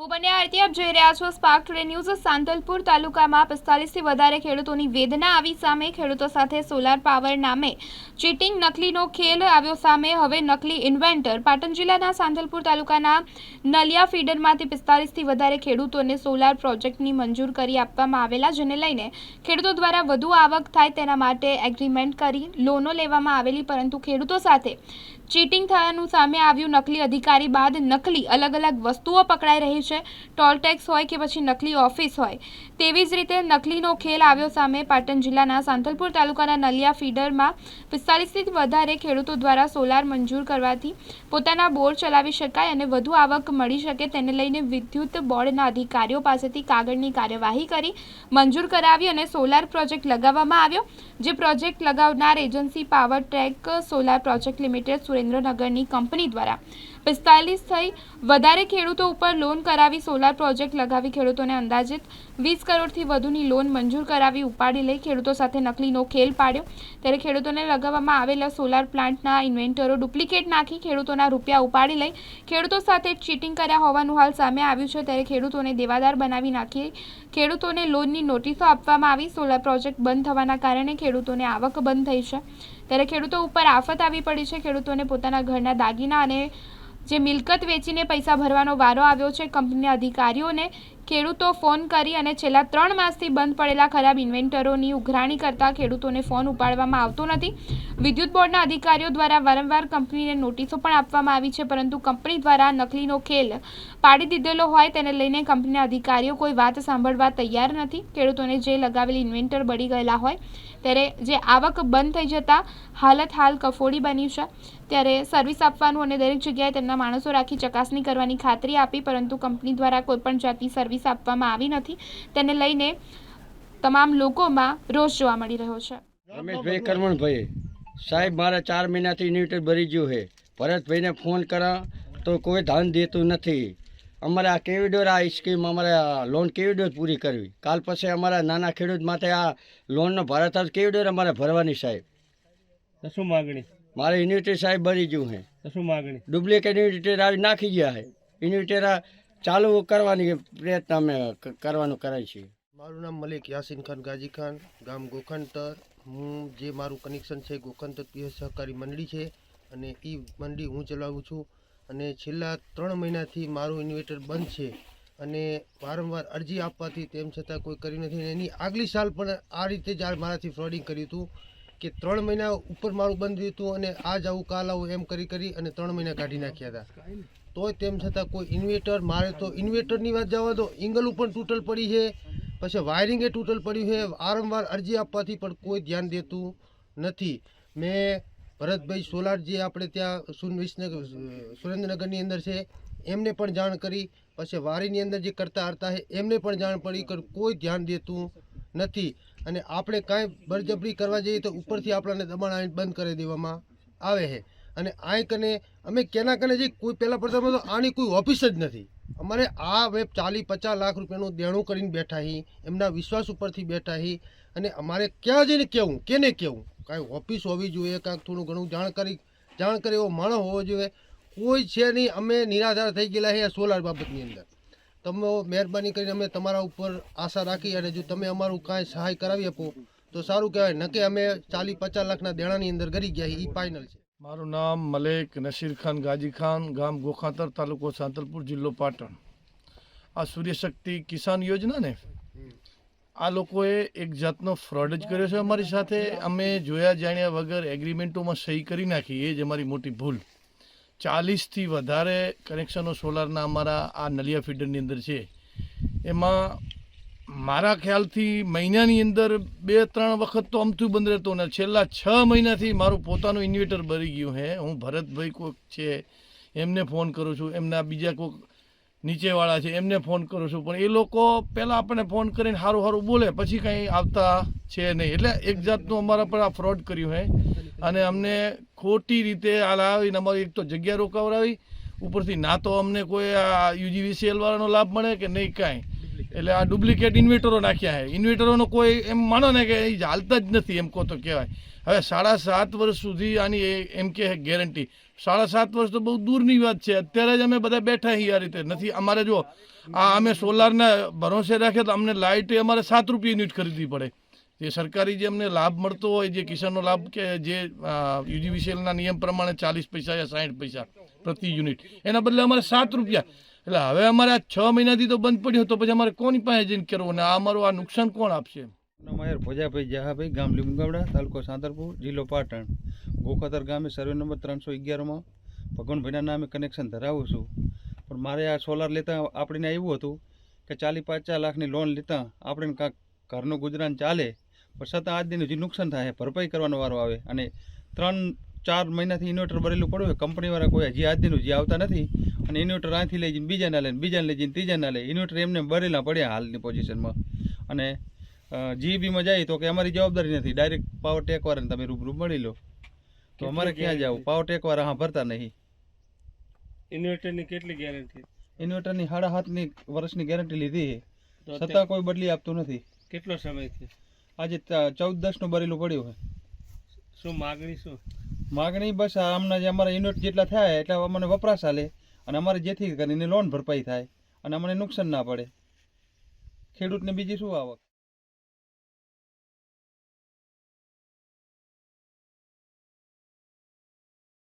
હું બન્યા આરતી, આપ જોઈ રહ્યા છો સ્પાર્ક ટુડે ન્યૂઝ સાંતલપુર તાલુકામાં પિસ્તાલીસથી વધારે ખેડૂતોની વેદના આવી સામે ખેડૂતો સાથે સોલાર પાવર નામે ચીટિંગ નકલીનો ખેલ આવ્યો સામે. હવે નકલી ઇન્વેન્ટર પાટણ જિલ્લાના સાંતલપુર તાલુકાના નલિયા ફીડરમાંથી પિસ્તાલીસથી વધારે ખેડૂતોને સોલાર પ્રોજેક્ટની મંજૂર કરી આપવામાં આવેલા, જેને લઈને ખેડૂતો દ્વારા વધુ આવક થાય તેના માટે એગ્રીમેન્ટ કરી લોનો લેવામાં આવેલી, પરંતુ ખેડૂતો સાથે ચીટિંગ થયાનું સામે આવ્યું. નકલી અધિકારી બાદ નકલી અલગ અલગ વસ્તુઓ પકડાઈ રહી છે ટોલ ટેક્સ હોય કે પછી નકલી ઓફિસ હોય, તેવી જ રીતે નકલીનો ખેલ આવ્યો સામે પાટણ જિલ્લાના સાંતલપુર તાલુકાના નલિયા ફીડરમાં પિસ્તાલીસથી વધારે ખેડૂતો દ્વારા સોલાર મંજૂર કરવાથી પોતાના બોર ચલાવી શકાય અને વધુ આવક મળી શકે તેને લઈને વિદ્યુત બોર્ડના અધિકારીઓ પાસેથી કાગળની કાર્યવાહી કરી મંજૂર કરાવી અને સોલાર પ્રોજેક્ટ લગાવવામાં આવ્યો, જે project લગાવનાર agency power track solar project limited સુરેન્દ્રનગરની company દ્વારા. પિસ્તાલીસ થઈ વધારે ખેડૂતો ઉપર લોન કરાવી સોલાર પ્રોજેક્ટ લગાવી ખેડૂતોને અંદાજિત વીસ કરોડથી વધુની લોન મંજૂર કરાવી ઉપાડી લઈ ખેડૂતો સાથે નકલીનો ખેલ પાડ્યો. ત્યારે ખેડૂતોને લગાવવામાં આવેલા સોલાર પ્લાન્ટના ઇન્વેન્ટરો ડુપ્લિકેટ નાખી ખેડૂતોના રૂપિયા ઉપાડી લઈ ખેડૂતો સાથે ચીટિંગ કર્યા હોવાનું હાલ સામે આવ્યું છે. ત્યારે ખેડૂતોને દેવાદાર બનાવી નાખી ખેડૂતોને લોનની નોટિસો આપવામાં આવી. સોલાર પ્રોજેક્ટ બંધ થવાના કારણે ખેડૂતોને આવક બંધ થઈ છે. ત્યારે ખેડૂતો ઉપર આફત આવી પડી છે. ખેડૂતોને પોતાના ઘરના દાગીના અને જે મિલકત વેચીને પૈસા ભરવાનો વારો આવ્યો છે કંપનીના અધિકારીઓને ખેડૂતો ફોન કરી અને છેલ્લા ત્રણ માસથી બંધ પડેલા ખરાબ ઇન્વેન્ટરોની ઉઘરાણી કરતા ખેડૂતોને ફોન ઉપાડવામાં આવતો નથી. વિદ્યુત બોર્ડના અધિકારીઓ દ્વારા વારંવાર કંપનીને નોટિસો પણ આપવામાં આવી છે, પરંતુ કંપની દ્વારા નકલીનો ખેલ પાડી દીધેલો હોય તેને લઈને કંપનીના અધિકારીઓ કોઈ વાત સાંભળવા તૈયાર નથી. ખેડૂતોને જે લગાવેલી ઇન્વેન્ટર બળી ગયેલા હોય ત્યારે જે આવક બંધ થઈ જતાં હાલત હાલ કફોડી બની છે. ત્યારે સર્વિસ આપવાનું અને દરેક જગ્યાએ તેમના માણસો રાખી ચકાસણી કરવાની ખાતરી આપી, પરંતુ કંપની દ્વારા કોઈપણ જાતની સર્વિસ આપવામાં આવી નથી. તેને લઈને તમામ લોકોમાં રોષ જોવા મળી રહ્યો છે. રમેશભાઈ કરમણભાઈ સાહેબ મારા ચાર મહિનાથી ઇન્વર્ટર ભરી ગયું છે. ભરતભાઈને ફોન કરા તો કોઈ ધ્યાન દેતું નથી. અમારે આ કેવી ડોર આ સ્કીમ અમારે આ લોન કેવી ડોર પૂરી કરવી. કાલ પછી અમારા નાના ખેડૂત માટે આ લોનનો ભારત હાથ કેવી ડોર અમારે ભરવાની સાહેબ. શું માગણી? મારે ઇન્વર્ટર સાહેબ ભરી ગયું છે. તો શું માગણી? ડુપ્લિકેટ ઇન્વર્ટર આવી નાખી ગયા છે. ઇન્વર્ટર આ ચાલુ કરવાની પ્રયત્ન અમે કરવાનું કરાય છીએ. મારું નામ મલિક યાસીન ખાન ગાજી ખાન, ગામ ગોખંતર હું જે મારું કનેક્શન છે ગોખંતર પીએસ સહકારી મંડળી છે અને એ મંડળી હું ચલાવું છું. અને છેલ્લા ત્રણ મહિનાથી મારું ઇન્વેટર બંધ છે અને વારંવાર અરજી આપવાથી તેમ છતાં કોઈ કર્યું નથી અને એની આગલી સાલ પણ આ રીતે જ આ મારાથી ફ્રોડિંગ કર્યું હતું કે ત્રણ મહિના ઉપર મારું બંધ રહ્યું હતું અને આજ આવું કાલ આવું એમ કરી કરી અને ત્રણ મહિના કાઢી નાખ્યા હતા. તોય તેમ છતાં કોઈ ઇન્વેટર મારે તો ઇન્વેટરની વાત જવા દો. ઇંગલું પણ તૂટલ પડી છે, પછી વાયરિંગે તૂટલ પડ્યું છે. વારંવાર અરજી આપવાથી પણ કોઈ ધ્યાન દેતું નથી. મેં ભરતભાઈ સોલાર જે આપણે ત્યાં સુન વિસનગર, સુરેન્દ્રનગરની અંદર છે, એમને પણ જાણ કરી. પછી વારીની અંદર જે કરતા હતા છે, એમને પણ જાણ પડી કે કોઈ ધ્યાન દેતું નથી. અને આપણે કાંઈ બળજબરી કરવા જઈએ તો ઉપરથી આપણને દબાણ આવીને બંધ કરી દેવામાં આવે છે. અને આ કને અમે કેના કને જઈ કોઈ પહેલાં પડતા તો આની કોઈ ઓફિસ જ નથી. અમારે આ વેબ ચાલી પચાસ લાખ રૂપિયાનું દેણું કરીને બેઠા હી, એમના વિશ્વાસ ઉપરથી બેઠા હી અને અમારે ક્યાં જઈને કહેવું કેને કહેવું કાંઈ ઓફિસ હોવી જોઈએ કાંઈક થોડું ઘણું જાણકારી જાણ કરે એવો માણસ હોવો જોઈએ. કોઈ છે નહીં, અમે નિરાધાર થઈ ગયેલા છે સોલાર બાબતની અંદર. તમે મહેરબાની કરીને અમે તમારા ઉપર આશા રાખી અને જો તમે અમારું કાંઈ સહાય કરાવી આપો, તો સારું કહેવાય. ન કે અમે ચાલી પચાસ લાખના દેણાની અંદર ગરી ગયા એ ફાઇનલ છે. મારું નામ મલેક નસીર ખાન ગાજી ખાન, ગામ ગોખાતર, તાલુકો સાંતલપુર, જિલ્લો પાટણ. આ સૂર્યશક્તિ કિસાન યોજના ને આ લોકોએ એક જાતનો ફ્રોડ જ કર્યો છે અમારી સાથે. અમે જોયા જાણ્યા વગર એગ્રીમેન્ટોમાં સહી કરી નાખી, એ જ અમારી મોટી ભૂલ. ચાલીસથી વધારે કનેક્શનો સોલારના અમારા આ નલિયા ફીડરની અંદર છે. એમાં મારા ખ્યાલથી મહિનાની અંદર બે, ત્રણ વખત તો અમથું બંધ રહેતો. ને છેલ્લા છ મહિનાથી મારું પોતાનું ઇન્વેટર ભરી ગયું હે. હું ભરતભાઈ કોઈક છે, એમને ફોન કરું છું. એમના બીજા કોઈક નીચેવાળા છે, એમને ફોન કરું છું. પણ એ લોકો પહેલાં આપણને ફોન કરીને સારું સારું બોલે, પછી કંઈ આવતા છે નહીં. એટલે એક જાતનું અમારા પર આ ફ્રોડ કર્યું હે. અને અમને ખોટી રીતે આ લાવીને અમારી એક તો જગ્યા રોકાવડાવી ઉપરથી ના તો અમને કોઈ આ યુજીવીસીએલ વાળાનો લાભ મળે કે નહીં કાંઈ. એટલે આ ડુપ્લિકેટ ઇન્વેટરો નાખ્યા છે. ઇન્વેટરોનો કોઈ એમ માનો ને કે એ હાલતા જ નથી એમ કહો તો કહેવાય. હવે સાડા સાત વર્ષ સુધી આની એમ કે ગેરંટી. સાડા સાત વર્ષ તો બહુ દૂરની વાત છે. અત્યારે જ અમે બધા બેઠા છીએ આ રીતે. નથી, અમારે જો આ અમે સોલારના ભરોસે રાખીએ તો અમને લાઇટ અમારે સાત રૂપિયા યુનિટ ખરીદવી પડે. જે સરકારી જે અમને લાભ મળતો હોય, જે કિસાનનો લાભ કે જે યુજીવીસીએલના નિયમ પ્રમાણે ચાલીસ પૈસા યા સાઠ પૈસા પ્રતિ યુનિટ. એના બદલે અમારે સાત રૂપિયા. એટલે હવે અમારે આ છ મહિનાથી તો બંધ પડ્યો તો પછી અમારે કોની પાસે જઈને કરવું? ને આ અમારું આ નુકસાન કોણ આપશે? નમાયર ભોજાભાઈ જહાભાઈ, ગામ લીમગામડા તાલુકો સાંતરપુર, જિલ્લો પાટણ. ગોખાતર ગામે સર્વે નંબર ત્રણસો અગિયારમાં ભગવાનભાઈના નામે કનેક્શન ધરાવું છું. પણ મારે આ સોલાર લેતા આપણીને આવ્યું હતું કે ચાલી પચાસ લાખની લોન લેતા આપણે કાંક ઘરનું ગુજરાન ચાલે. પણ છતાં આજ દિન હજી નુકસાન થાય ભરપાઈ કરવાનો વારો આવે અને ત્રણ ચાર મહિનાથી ઇન્વર્ટર ભરેલું પડ્યું હોય કંપનીવાળા કોઈ હજી આજ દિન હજી આવતા નથી અને ઇન્વર્ટર અહીંથી લઈ જઈને બીજાને લે બીજાને લઈ જઈને ત્રીજાને લે ઇન્વર્ટર એમને ભરેલા પડ્યા હાલની પોઝિશનમાં અને જીબીમાં જાય તો કે અમારી જવાબદારી નથી ડાયરેક્ટ પાવર ટેકવાળાને તમે રૂબરૂ મળી લો. તો અમારે ક્યાં જવું? પાવર ટેકવાળા હા ભરતા નહીં. ઇન્વર્ટરની કેટલી ગેરંટી ઇન્વર્ટરની સાડા સાતની વર્ષની ગેરંટી લીધી છતાં કોઈ બદલી આપતું નથી. કેટલો સમય આજે ચૌદ દસનું ભરેલું પડ્યું હોય શું માગણી શું? માગણી બસ આ હમણાં જે અમારા યુનિટ જેટલા થાય એટલા અમને વપરાશ હાલે અને અમારે જેથી કરીને લોન ભરપાઈ થાય અને અમને નુકસાન ના પડે. ખેડૂતને બીજી શું આવક?